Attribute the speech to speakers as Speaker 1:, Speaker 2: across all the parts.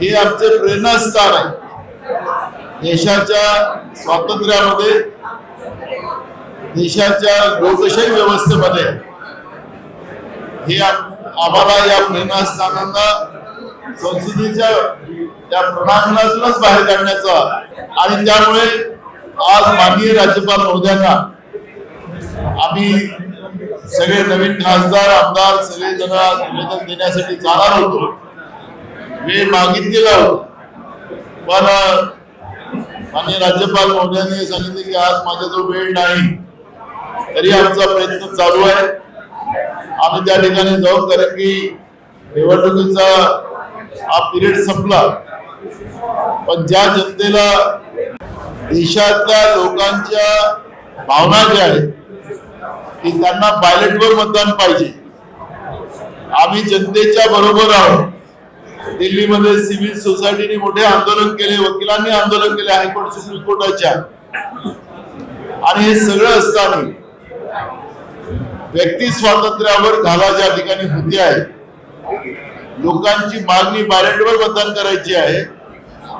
Speaker 1: हे आमचे प्रेरणास्थान आहे. देशाच्या स्वातंत्र्यामध्ये देशाच्या लोकशाही व्यवस्थेमध्ये हे आम्हाला या प्रेरणास्थानांना संसदेच्या त्या प्रणांगणातूनच बाहेर काढण्याचा आणि त्यामुळे आज माननीय राज्यपाल महोदयांना आम्ही सगळे नवीन खासदार आमदार सगळे जण निवेदन देण्यासाठी जाणार होतो. वेळ मागितलेला. होता पण माननीय राज्यपाल महोदयांनी सांगितले की आज माझ्याजवळ वेळ नाही. तरी आमचा प्रयत्न चालू आहे. आम्ही त्या ठिकाणी जाऊ कारण की निवडणुकीचा हा पिरियड संपला. पण ज्या जनतेला देशातल्या लोकांच्या भावना ज्या आहेत की त्यांना बॅलेटवर मतदान पाहिजे. आम्ही जनतेच्या बरोबर आहोत. दिल्लीमध्ये सिव्हिल सोसायटीने मोठे आंदोलन केले वकिलांनी आंदोलन केले हायकोर्ट सुप्रीम कोर्टाच्या. आणि हे सगळं असताना व्यक्ती स्वातंत्र्यावर घाला ज्या ठिकाणी होती आहे. लोकांची मागणी बॅलेटवर मतदान करायची आहे.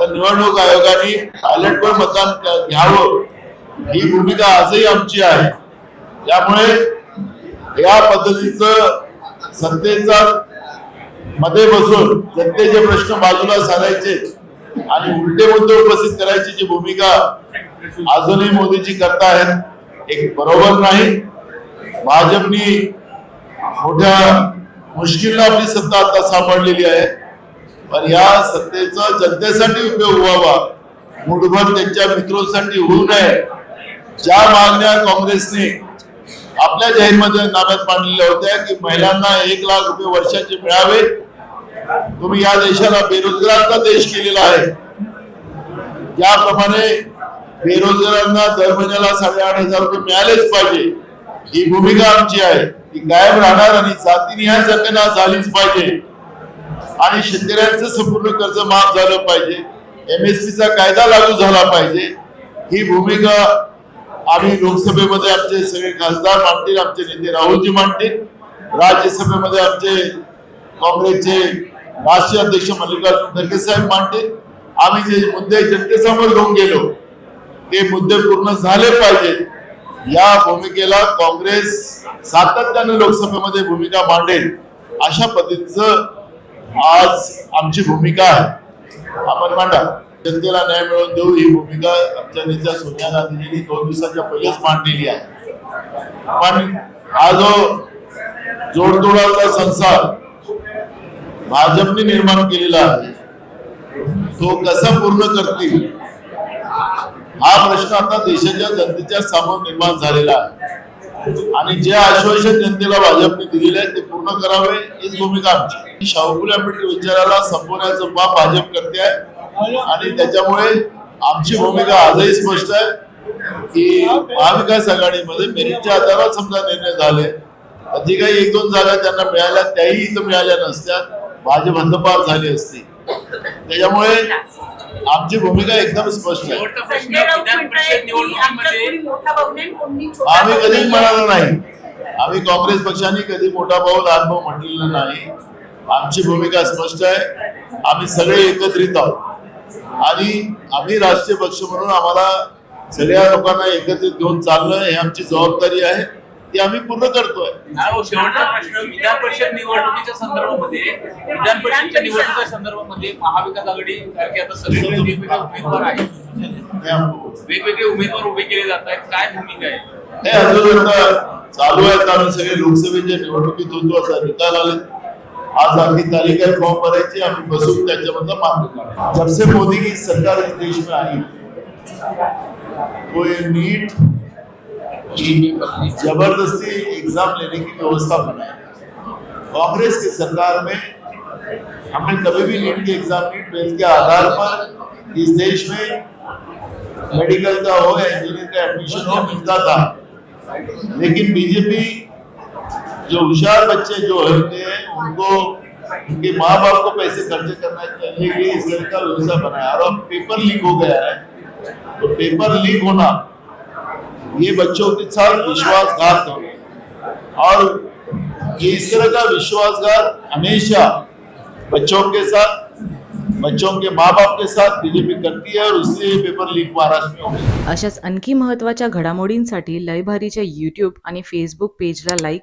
Speaker 1: तर निवडणूक आयोगाने बॅलेटवर मतदान घ्यावं. ही भूमिका आजही आमची आहे. त्यामुळे या पद्धतीचं सत्तेचा मध्ये बसून जनतेचे प्रश्न बाजूला साधायचे आणि उलटे मुद्दे उपस्थित करायची जी भूमिका अजूनही मोदीजी करतायत एक बरोबर नाही. भाजपनी मोठ्या मुश्किलला आपली सत्ता आता सांभाळलेली आहे. पण या सत्तेचा जनतेसाठी उपयोग व्हावा मुठभर त्यांच्या मित्रांसाठी होऊ नये. ज्या मागण्या काँग्रेसने आपल्या जाहीरमध्ये नाम्यात मांडलेल्या होत्या की महिलांना एक लाख रुपये वर्षाचे मिळावे. तुम्ही या देशाला बेरोजगारांचा देश केलेला आहे. त्याप्रमाणे बेरोजगारांना दर महिन्याला साडेआठ हजार रुपये मिळालेच पाहिजे. ही भूमिका आमची आहे. ती कायम राहणार आणि जातीनिहाय जगना झालीच पाहिजे. आणि शेतकऱ्यांचं संपूर्ण कर्ज माफ झालं पाहिजे. एमएसपी चा कायदा लागू झाला पाहिजे. ही भूमिका आम्ही लोकसभेमध्ये आमचे सगळे खासदार मांडतील आमचे नेते राहुलजी मांडतील. राज्यसभेमध्ये आमचे काँग्रेसचे राष्ट्रीय अध्यक्ष मल्लिकार्जुन खरगे साहेब मांडतील. आम्ही जे मुद्दे जनतेसमोर घेऊन गेलो ते मुद्दे पूर्ण झाले पाहिजेत. या भूमिकेला काँग्रेस सातत्याने लोकसभेमध्ये भूमिका मांडेल अशा पद्धतीचं आज आमची भूमिका आहे. आपण मांडा. जनतेला न्याय मिळवून देऊ ही भूमिका आमच्या नेत्या सोनिया गांधीजींनी दोन दिवसाच्या पहिलेच मांडलेली आहे. पण हा जो जोडतोडाचा संसार भाजपने निर्माण केलेला आहे तो कसा पूर्ण करतील हा प्रश्न आता देशाच्या जनतेच्या समोर निर्माण झालेला आहे. आणि जे आश्वासन जनतेला भाजपने दिलेले आहे ते पूर्ण करावे हीच भूमिका आमची. शाहू फुले विचाराला संपवण्याचं बाप भाजप करते आहे. आणि त्याच्यामुळे आमची भूमिका आजही स्पष्ट आहे. की महाविकास आघाडीमध्ये मेरिटच्या आधारावर समजा निर्णय झाले अधि काही एक दोन जागा त्यांना मिळाल्या त्याही इथं मिळाल्या नसत्या भाजप हद्दपार झाली असती. त्याच्यामुळे आमची भूमिका एकदम स्पष्ट आहे. आम्ही कधीच
Speaker 2: नाही.
Speaker 1: म्हणालो नाही. आम्ही काँग्रेस पक्षाने कधी मोठा भाऊ लहान भाऊ म्हटलेलं नाही. आमची भूमिका स्पष्ट आहे. आम्ही सगळे एकत्रित आहोत. आणि आम्ही राष्ट्रीय पक्ष म्हणून आम्हाला सगळ्या लोकांना एकत्रित घेऊन चालणं हे आमची जबाबदारी आहे. ती आम्ही पूर्ण करतोय.
Speaker 3: शेवटचा प्रश्न विधान परिषद निवडणुकीच्या संदर्भामध्ये विधान परिषदच्या निवडणुकीच्या संदर्भामध्ये महाविकास आघाडी कारण की आता सगळीकडे वेगवेगळे उमेदवार आहेत.
Speaker 1: हे.
Speaker 3: वेगवेगळे उमेदवार उभे केले जात आहेत. काय भूमिका आहे?
Speaker 1: हे अजून चालू आहेत आम्ही सगळे लोकसभेच्या निवडणुकीत होतो असा निकाल आले. आज आखी तारीख आहे फॉर्म भरायची, आम्ही बसून त्याच्यामधलं मार्ग. जब से मोदी की सरकार इस देश में आई वो ये नीट, ज़बरदस्ती एग्ज़ाम लेने की व्यवस्था बनाई कांग्रेस की सरकार में हमने कभी भी नीट की एग्ज़ाम नीट ट्वेल्थ के आधार पर इस देश में मेडिकल का हो या इंजीनियर का एडमिशन हो, मिलता था लेकिन बीजेपी जो होशियार बच्चे जो होते हैं उनको उनके माँ बाप को पैसे खर्चे करना चाहिए लिए इस तरह व्यवसाय बनाया और अब पेपर लीक हो गया है तो पेपर लीक होना ये बच्चों के साथ विश्वासघात है और ये इस तरह का विश्वासघात हमेशा बच्चों के साथ बच्चों के माँ बाप के साथ बीजेपी करती है और इसलिए पेपर लीक महाराष्ट्र में हो
Speaker 4: अशाच आणखी महत्त्वाच्या घडामोडींसाठी लयभारीच्या यूट्यूब आणि फेसबुक पेजला लाईक